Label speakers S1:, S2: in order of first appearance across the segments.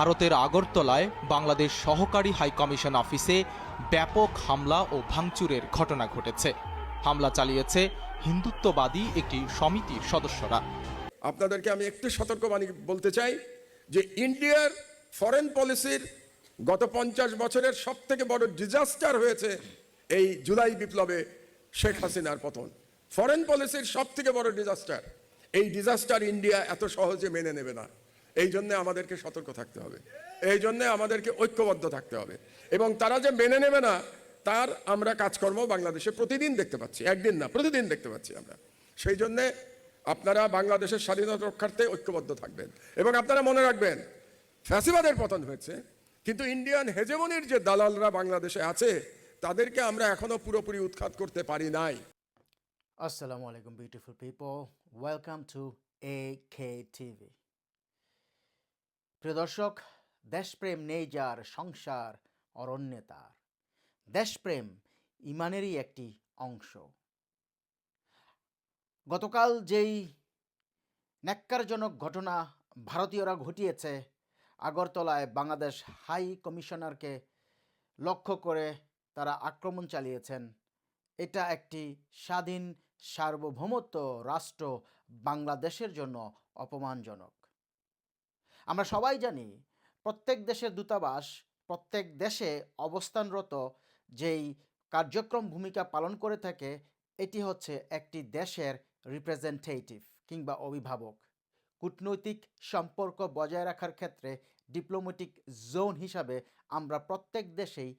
S1: ভারতের আগরতলায় বাংলাদেশ সহকারী হাইকমিশন অফিসে ব্যাপক হামলা ও ভাঙচুরের ঘটনা ঘটেছে। হামলা চালিয়েছে হিন্দুত্ববাদী একটি সমিতির সদস্যরা।
S2: আপনাদেরকে আমি একটু সতর্কবাণী বলতে চাই যে ইন্ডিয়ার ফরেন পলিসির গত পঞ্চাশ বছরের সব থেকে বড় ডিজাস্টার হয়েছে এই জুলাই বিপ্লবে শেখ হাসিনার পতন। ফরেন পলিসির সব থেকে বড় ডিজাস্টার এই ডিজাস্টার ইন্ডিয়া এত সহজে মেনে নেবে না। এই জন্য আমাদেরকে সতর্ক থাকতে হবে। এই জন্য আমাদেরকে ঐক্যবদ্ধ থাকতে হবে। এবং তারা যে মেনে নেবে না তার আমরা কাজকর্ম বাংলাদেশে প্রতিদিন দেখতে পাচ্ছি একদিন না প্রতিদিন দেখতে পাচ্ছি আমরা। সেই জন্যে আপনারা বাংলাদেশের স্বাধীনতা রক্ষার্থে ঐক্যবদ্ধ থাকবেন। এবং আপনারা মনে রাখবেন ফ্যাসিবাদের পতন হয়েছে কিন্তু ইন্ডিয়ান হেজেমনির যে দালালরা বাংলাদেশে আছে তাদেরকে আমরা এখনও পুরোপুরি উৎখাত করতে পারি নাই।
S3: Assalamu alaikum, beautiful people. Welcome to AKTV. প্রিয় দর্শক, দেশপ্রেম নেই যার সংসার অরণ্যে তার। দেশপ্রেম ইমানেরই একটি অংশ। গতকাল যেই ন্যাক্কারজনক ঘটনা ভারতীয়রা ঘটিয়েছে, আগরতলায় বাংলাদেশ হাই কমিশনারকে লক্ষ্য করে তারা আক্রমণ চালিয়েছেন, এটা একটি স্বাধীন সার্বভৌমত্ব রাষ্ট্র বাংলাদেশের জন্য অপমানজনক। আমরা সবাই জানি প্রত্যেক দেশের দূতাবাস, প্রত্যেক দেশে অবস্থানরত যেই কার্যক্রম ভূমিকা পালন করে থাকে, এটি হচ্ছে একটি দেশের রিপ্রেজেন্টেটিভ কিংবা অভিভাবক। কূটনৈতিক সম্পর্ক বজায় রাখার ক্ষেত্রে ডিপ্লোম্যাটিক জোন হিসাবে আমরা প্রত্যেক দেশেই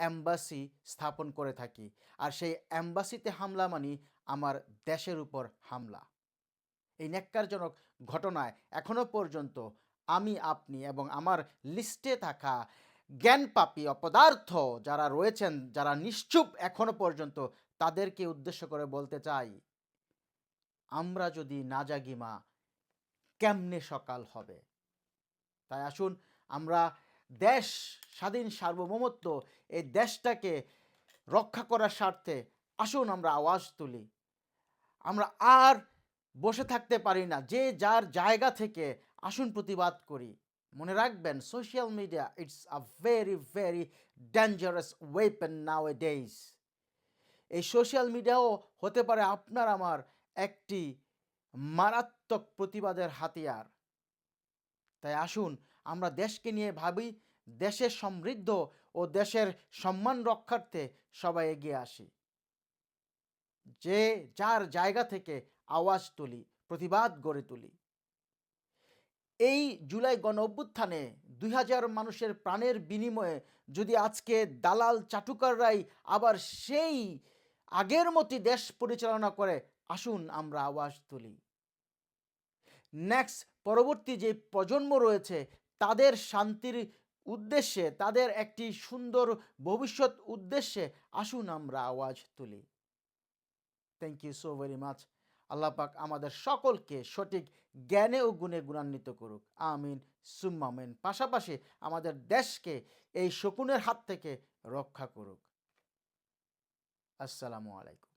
S3: অ্যাম্বাসি স্থাপন করে থাকি, আর সেই অ্যাম্বাসিতে হামলা মানি আমার দেশের উপর হামলা। এই ন্যাক্কারজনক ঘটনায় এখনও পর্যন্ত আমি, আপনি এবং আমার লিস্টে থাকা জ্ঞানপাপী অপদার্থ যারা রয়েছেন, যারা নিশ্চুপ এখনও পর্যন্ত, তাদেরকে উদ্দেশ্য করে বলতে চাই, আমরা যদি না জাগি মা, কেমনে সকাল হবে? তাই আসুন, আমরা দেশ, স্বাধীন সার্বভৌমত্ব, এই দেশটাকে রক্ষা করার স্বার্থে আসুন, আমরা আওয়াজ তুলি। আমরা আর বসে থাকতে পারি না, যে যার জায়গা থেকে আসুন প্রতিবাদ করি। মনে রাখবেন social media it's a very very dangerous weapon nowadays এই সোশ্যাল মিডিয়াও হতে পারে আপনার আমার একটি মারাত্মক প্রতিবাদের হাতিয়ার। তাই আসুন, আমরা দেশকে নিয়ে ভাবি, দেশের সমৃদ্ধ ও দেশের সম্মান রক্ষার্থে সবাই এগিয়ে আসি। যে যার জায়গা থেকে আওয়াজ তুলি, প্রতিবাদ গড়ে তুলি। এই জুলাই গণ অভ্যুত্থানে দুই হাজার মানুষের প্রাণের বিনিময়ে যদি আজকে দালাল চাটুকাররাই আবার সেই আগের মতোই দেশ পরিচালনা করে, আসুন আমরা আওয়াজ তুলি। নেক্সট পরবর্তী যে প্রজন্ম রয়েছে, তাদের শান্তির উদ্দেশ্যে, তাদের একটি সুন্দর ভবিষ্যৎ উদ্দেশ্যে, আসুন আমরা আওয়াজ তুলি। Thank you so very much আল্লাহ পাক আমাদের সকলকে সঠিক জ্ঞানে ও গুণে গুণান্বিত করুক। আমিন। সুম্মামিন পাশাপাশি আমাদের দেশকে এই শকুনের হাত থেকে রক্ষা করুক। আসসালামু আলাইকুম।